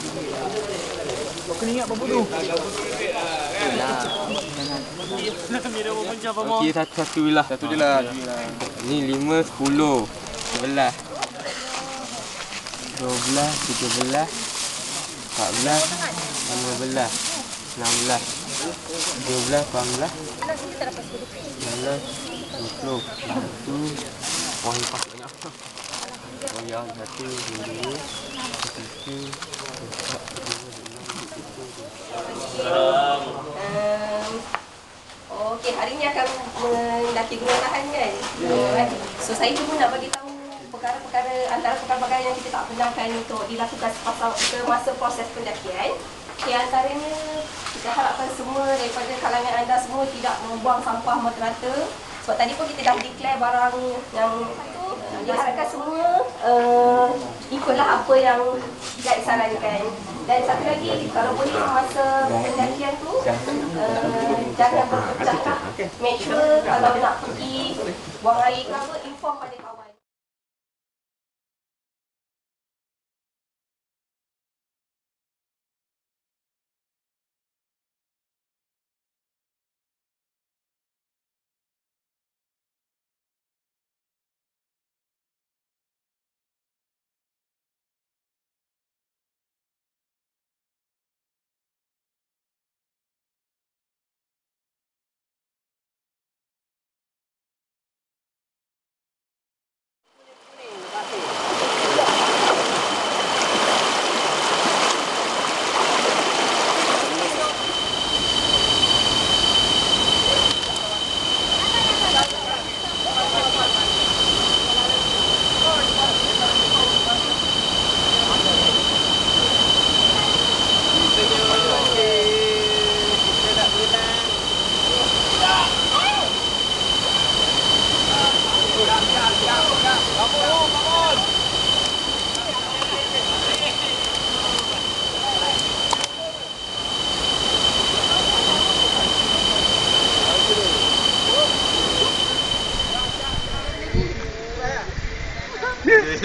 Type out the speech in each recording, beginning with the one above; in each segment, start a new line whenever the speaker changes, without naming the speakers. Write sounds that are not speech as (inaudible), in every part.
Kau kena ingat apa tu?
Okey satu satu je lah.
Satu je lah.
Ni lima, sepuluh, sebelas. Dua belas, tiga belas, empat belas, lima belas, enam belas, dua belas, lapan belas, sembilan belas, dua puluh, satu. Wah, ni pas banyak. Oh ya, satu, dua, tiga, empat, lima, enam, tujuh,
Um, Okey, hari ni akan mendaki gunung tahan kan? Yeah. So saya cuma nak bagi tahu perkara-perkara antara perkara-perkara yang kita tak pernahkan untuk dilakukan semasa proses pendakian. Okey, antaranya kita harapkan semua daripada kalangan anda semua tidak membuang sampah merata. Sebab tadi pun kita dah declare barang yang diharapkan semua ikutlah apa yang guide sarankan. Dan satu lagi, kalau boleh masa pendakian tu, uh, jangan berpecah. Make sure kalau nak pergi buang air ke apa, inform pada kawan.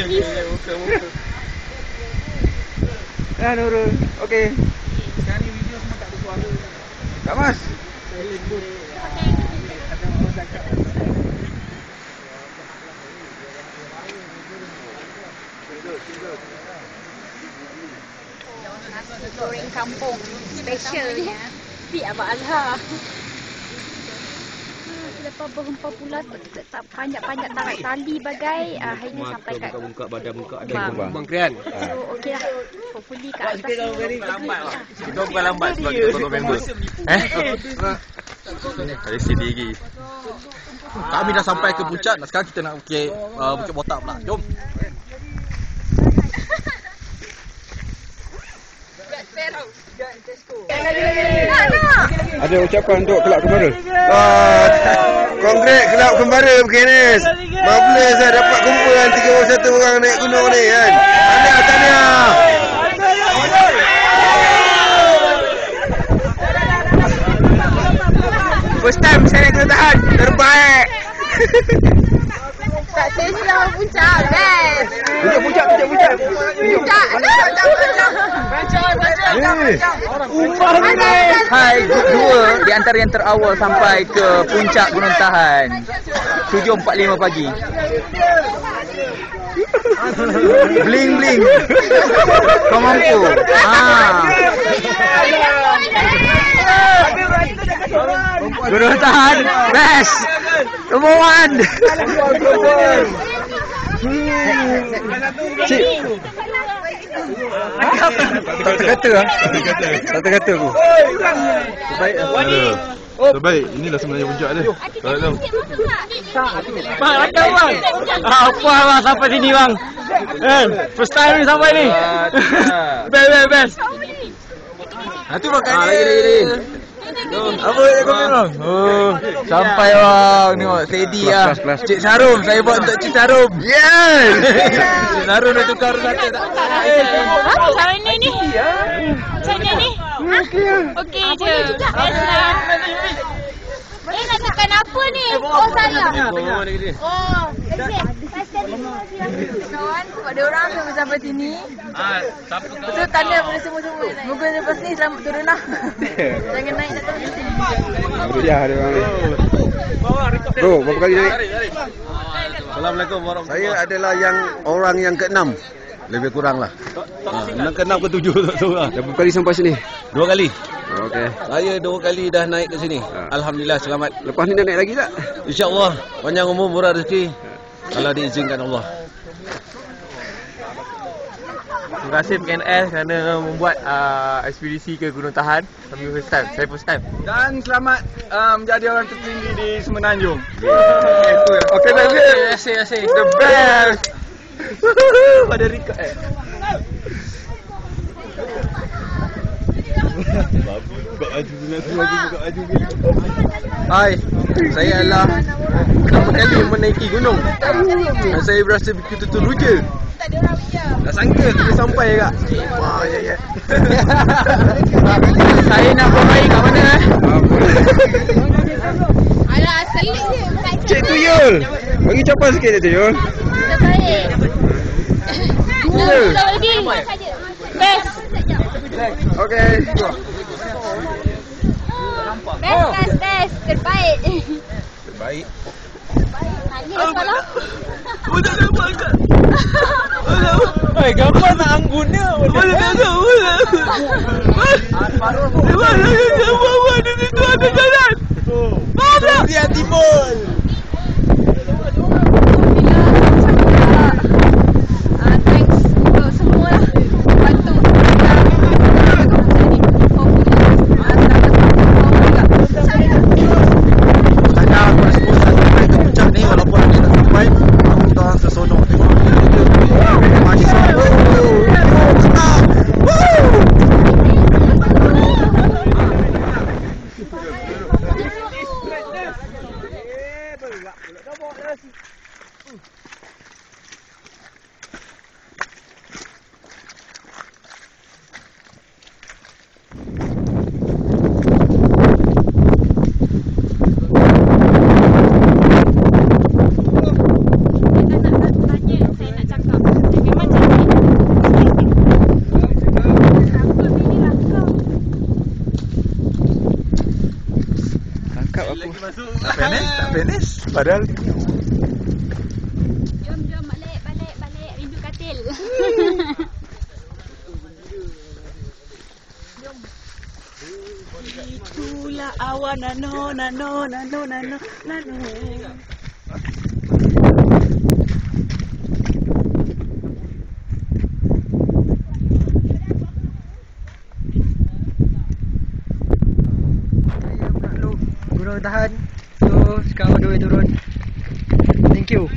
Ya Nurul. Okey. Sekarang ni video semua tak ada suara. Tak mas.
goreng kampung specialnya Pi Abang Azhar. Lepas berhempah pula tak panjat-panjat tarik tali bagai uh, akhirnya sampai kat
buka badan buka ada
Bang.
Krian.
So okey lah. Hopefully kat atas ni lambat lah.
Kita bukan lambat sebab kita tolong member. Eh? Ada sedih lagi.
Kami dah sampai ke puncak, nak sekarang kita nak bukit uh, bukit botak pula. Jom.
Ada ucapan untuk kelab kembara.
Ah, Kongres Kelab Kembara Berkenes. Marvelous saya dapat kumpul kan 31 orang naik gunung ni kan. Tahniah, tahniah.
First time saya gunung tahan. Terbaik.
Tak saya selalu puncak best.
Tunjuk puncak, tunjuk puncak.
Puncak.
Hai, grup dua di antara yang terawal sampai ke puncak Gunung Tahan. 7.45 pagi. Bling bling. Kau mampu. Ah. Gunung Tahan best. Number one.
Cik. Tak terkata ah. Tak terkata aku.
Terbaik. Terbaik. Inilah sebenarnya puncak dia. Kalau tahu.
Bang, macam bang. Apa bang sampai sini bang? Eh, first time ni sampai ni. (laughs) Best, best, best.
Ha tu makan
Ah,
dia.
lagi, lagi, lagi.
Apa yang kau bilang?
Oh, sampai bang. Tengok, steady lah.
Kelas, kelas, kelas.
Cik Sarum, saya buat untuk Cik Sarum.
Yes. (laughs)
Cik Sarum dah tukar kata tak.
Macam mana ni? Macam mana ni? Okey je. Best lah. Eh nak tekan apa ni? Oh salah. Oh,
Kawan, sebab dia orang yang sampai sini.
Ah, siapa
Betul tanda pada semua-semua. Moga lepas ni selamat turun lah. (laughs) Jangan naik datang ke sini.
Ya, dia orang. Bro, berapa kali naik?
Assalamualaikum warahmatullahi
Saya adalah yang orang yang keenam. Lebih kurang lah.
wabarakatuh. Enam ke enam ke tujuh tak tahu lah.
Dah berapa kali sampai sini?
Dua kali.
Okey.
Saya dua kali dah naik ke sini.
Ah.
Alhamdulillah selamat.
Lepas ni nak naik lagi tak?
InsyaAllah panjang umur murah rezeki. Kalau diizinkan Allah.
Terima kasih PNS kerana membuat uh, ekspedisi ke Gunung Tahan. Kami first time. Saya first time.
Dan selamat uh, menjadi orang tertinggi di Semenanjung.
Okey, baik.
Terima kasih, terima kasih.
The best. (laughs) Pada record eh.
Hai, saya adalah pertama kali menaiki gunung. Dan saya berasa begitu teruja. Tak sangka kita sampai juga. Wah, ya ya. (laughs)
Saya nak buat baik kat mana eh?
Alah, selit je.
Cik Tuyul. Bagi capan sikit je Tuyul.
Terbaik. Dua lagi. Best.
Okey.
Best, best, best. Terbaik.
Baik.
Tanya dah salah.
Hai, gambar tak anggunnya. Boleh tak tahu.
Dia timbul.
Ah, thanks untuk semua lah. Bantu kita. Hopefully, ah, dapat power juga.
Tanya aku respon sampai ke puncak ni walaupun ada tak sampai, aku kita orang seronok tengok video. Masya Allah. Senang. Woo!
Aku.
Tak finish, tak finish. Padahal
Jom, jom balik, balik, balik. Rindu katil.
Itulah awan nano nano nano nano nano.
Gunung Tahan. So, sekarang way turun. Thank you.